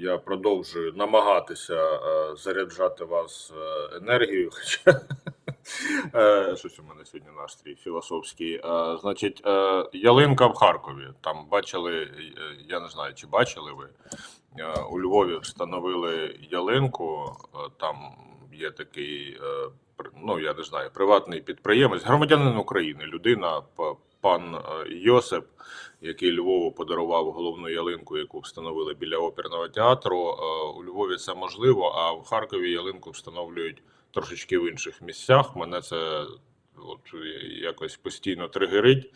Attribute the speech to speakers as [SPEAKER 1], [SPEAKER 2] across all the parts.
[SPEAKER 1] Я продовжую намагатися е, заряджати вас е, енергією, хоча е, щось у мене сьогодні настрій філософський. Значить, ялинка в Харкові. Там бачили, я не знаю, чи бачили ви. У Львові встановили ялинку. Там є такий, ну я не знаю, приватний підприємець, громадянин України, людина, пан е, Йосип, який Львову подарував головну ялинку, яку встановили біля оперного театру. Е, У Львові це можливо, а в Харкові ялинку встановлюють трошечки в інших місцях. Мене це от якось постійно тригерить,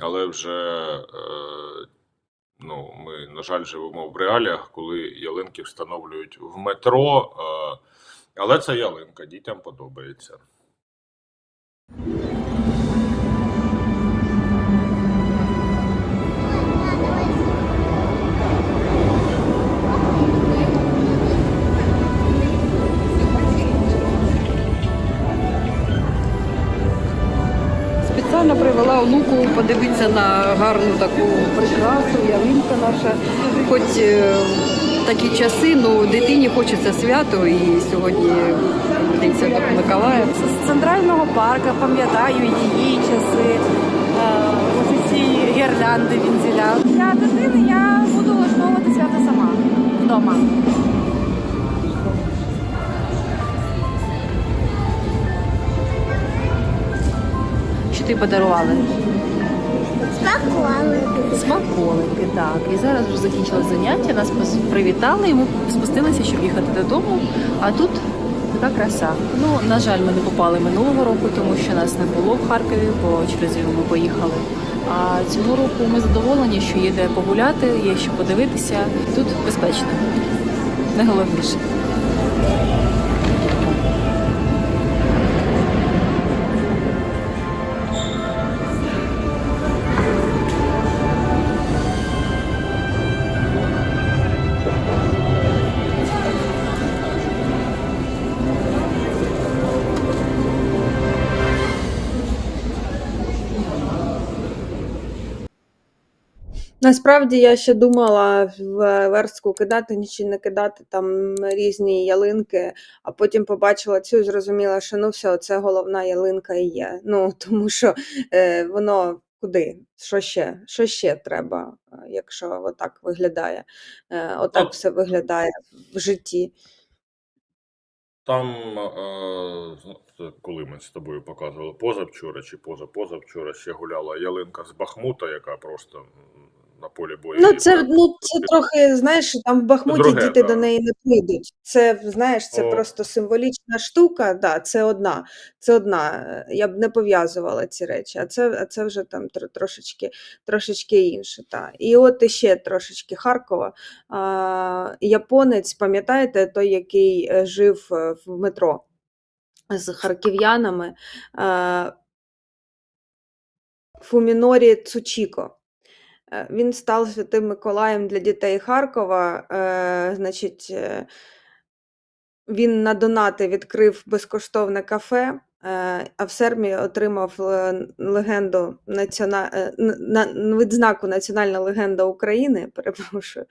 [SPEAKER 1] але вже е, ну, ми, на жаль, живемо в реаліях, коли ялинки встановлюють в метро. Але це ялинка, дітям подобається.
[SPEAKER 2] Спеціально привела онуку подивитися на гарну таку прикрасу, ялинка наша. Хоч е, такі часи, ну дитині хочеться свято і сьогодні День Святого Миколая.
[SPEAKER 3] з центрального парку, пам'ятаю її часи, е, ось ці гірлянди вінзеля. Для дитини я буду влаштовувати свято сама вдома.
[SPEAKER 2] Подарували?
[SPEAKER 4] Смаколики.
[SPEAKER 2] Смаколики, так. І зараз вже закінчилось заняття, нас привітали, і ми спустилися, щоб їхати додому. А тут така краса. Ну, на жаль, ми не попали минулого року, тому що нас не було в Харкові, бо через зиму ми поїхали. А цього року ми задоволені, що є де погуляти, є що подивитися. Тут безпечно. Найголовніше.
[SPEAKER 4] Насправді я ще думала в верстку кидати чи не кидати там різні ялинки, а потім побачила цю і зрозуміла, що ну все, це головна ялинка і є. Ну тому що е, воно куди? Що ще? Що ще треба, е, якщо отак виглядає? Е, отак
[SPEAKER 1] Ну,
[SPEAKER 4] все виглядає в житті.
[SPEAKER 1] Там, е, з- коли ми з тобою показували позавчора чи позапозавчора, ще гуляла ялинка з Бахмута, яка просто на полі бою.
[SPEAKER 4] Ну, це, ну, це трохи, знаєш, там в Бахмуті
[SPEAKER 1] друге,
[SPEAKER 4] діти
[SPEAKER 1] да.
[SPEAKER 4] до неї не прийдуть. Це, знаєш, це
[SPEAKER 1] О.
[SPEAKER 4] просто символічна штука, да, це одна, це одна. е, Я б не пов'язувала ці речі, а це, а це вже там трошечки, трошечки інше. Та. І от іще трошечки Харкова. А, японець, пам'ятаєте, той, який е, жив е, в метро з харків'янами, е, Фумінорі Цучіко. Е, Він став святим Миколаєм для дітей Харкова. Е, значить, е, він на донати відкрив безкоштовне кафе, а в Сермі отримав легенду націона... на... відзнаку Національна легенда України. Перепрошую.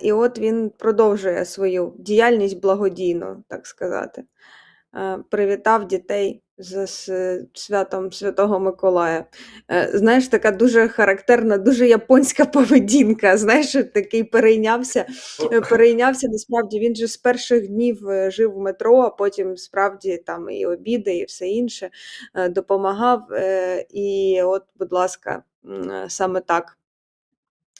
[SPEAKER 4] І от він продовжує свою діяльність благодійну, так сказати. Е, Привітав дітей з святом Святого Миколая. Е, Знаєш, така дуже характерна, дуже японська поведінка. Знаєш, такий перейнявся, е, перейнявся. Насправді він же з перших днів жив в метро, а потім справді там і обіди, і все інше допомагав. І от, будь ласка, саме так.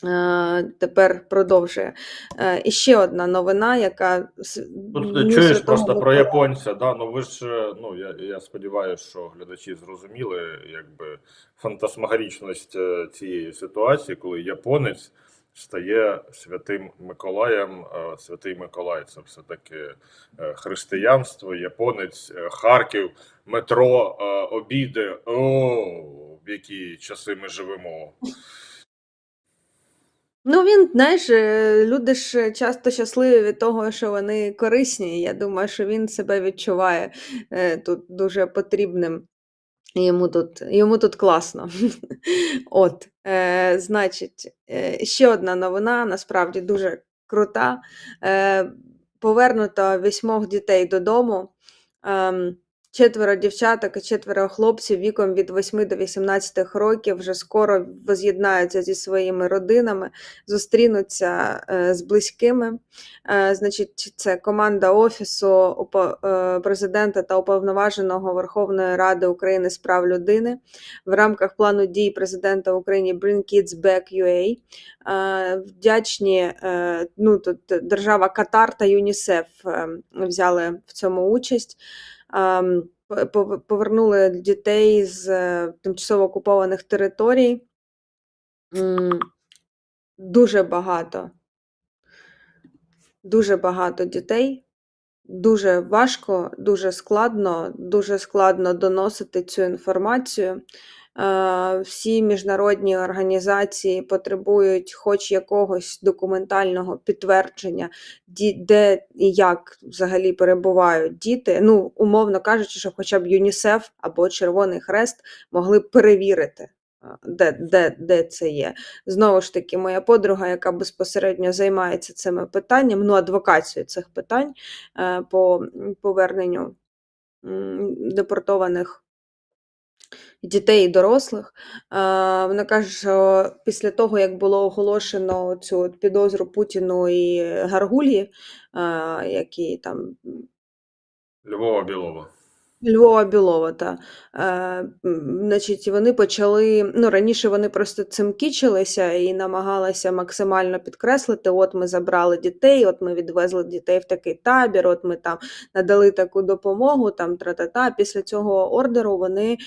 [SPEAKER 4] Е, Тепер продовжує. Е, І ще одна новина, яка
[SPEAKER 1] Тут ти чуєш просто про японця, да? ну ви ж, е, ну я, я сподіваюся, що глядачі зрозуміли якби фантасмагорічність цієї ситуації, коли японець стає святим Миколаєм. Святий Миколай це все-таки е, християнство, японець, Харків, метро, обіди. О, в які часи ми живемо.
[SPEAKER 4] Ну, він, знаєш, е, люди ж часто щасливі від того, що вони корисні. і Я думаю, що він себе відчуває е, тут дуже потрібним Йому тут, йому тут класно. От, е, значить, е, ще одна новина, насправді дуже крута. Е, повернуто вісьмох дітей додому. Ем, четверо дівчаток і четверо хлопців віком від 8 до 18 років вже скоро воз'єднаються зі своїми родинами, зустрінуться е, з близькими. Е, значить, це команда Офісу е, президента та уповноваженого Верховної Ради України з прав людини в рамках плану дій президента України Bring Kids Back UA. Вдячні ну, тут держава Катар та ЮНІСЕФ взяли в цьому участь. Ем, по- пов- Повернули дітей з е, тимчасово окупованих територій. Дуже багато дуже багато дітей. Дуже важко, дуже складно, дуже складно доносити цю інформацію. Е, Всі міжнародні організації потребують хоч якогось документального підтвердження, де і як взагалі перебувають діти. Ну, умовно кажучи, що хоча б ЮНІСЕФ або Червоний Хрест могли б перевірити, е, де, де, де це є. Знову ж таки, моя подруга, яка безпосередньо займається цими питаннями, ну, адвокацією цих питань е, по поверненню депортованих дітей і дорослих. Вона каже, що після того, як було оголошено цю підозру Путіну і Гаргулі, які там
[SPEAKER 1] Львова Білова.
[SPEAKER 4] Львова Білова, та. Е, значить, вони почали. Ну, раніше вони просто цим кічилися і намагалися максимально підкреслити: от ми забрали дітей, от ми відвезли дітей в такий табір, от ми там надали таку допомогу, там тра-та-та. Після цього ордеру вони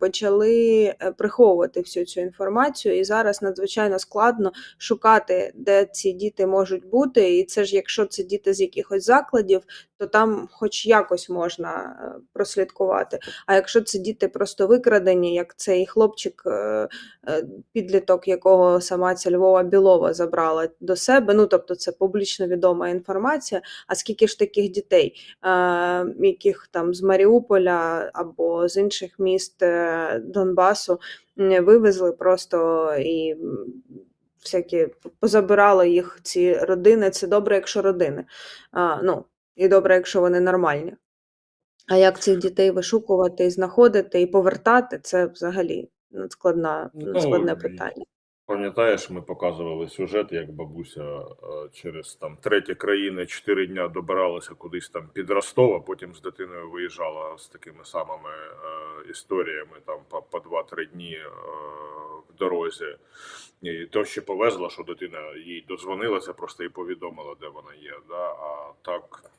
[SPEAKER 4] почали е, приховувати всю цю інформацію, і зараз надзвичайно складно шукати, де ці діти можуть бути. І це ж якщо це діти з якихось закладів, то там хоч якось можна е, прослідкувати. А якщо це діти просто викрадені, як цей хлопчик, е, е, підліток, якого сама ця Львова Білова забрала до себе, ну тобто це публічно відома інформація. А скільки ж таких дітей, е, яких там з Маріуполя або з інших міст Донбасу вивезли просто і. Всякі позабирали їх ці родини. Це добре, якщо родини. А, ну, і добре, якщо вони нормальні. А як цих дітей вишукувати і знаходити і повертати, це взагалі надскладна,
[SPEAKER 1] Ну,
[SPEAKER 4] надскладне питання.
[SPEAKER 1] Пам'ятаєш, ми показували сюжет, як бабуся е, через там треті країни чотири дня добиралася кудись там під Ростов, а потім з дитиною виїжджала з такими самими е, історіями там по, по 2-3 дні е, в дорозі. І то ще повезла, що дитина їй дозвонилася, просто і повідомила, де вона є. Да? А так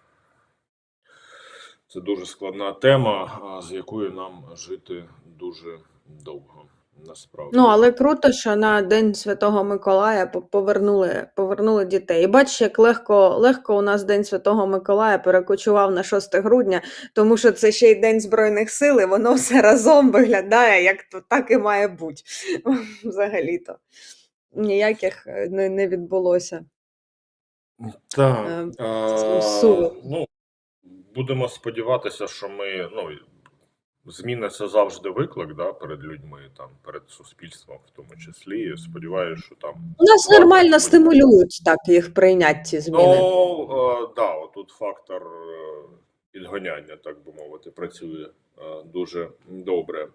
[SPEAKER 1] це дуже складна тема, з якою нам жити дуже довго. Насправді.
[SPEAKER 4] Ну, але круто, що на День Святого Миколая повернули, повернули дітей. І бачиш, як легко, легко у нас День Святого Миколая перекочував на 6 грудня, тому що це ще й День Збройних сил, і воно все разом виглядає, як то так і має бути. Взагалі-то. Ніяких е, не, не відбулося.
[SPEAKER 1] Так,
[SPEAKER 4] Е,
[SPEAKER 1] а, ну, будемо сподіватися, що ми, ну, зміни це завжди виклик, да, перед людьми, там, перед суспільством в тому числі. Сподіваюся, що там.
[SPEAKER 4] У нас нормально
[SPEAKER 1] буде.
[SPEAKER 4] стимулюють так їх прийняти ці зміни.
[SPEAKER 1] Ну, е, да, отут фактор е, підгоняння, так би мовити, працює е, дуже добре.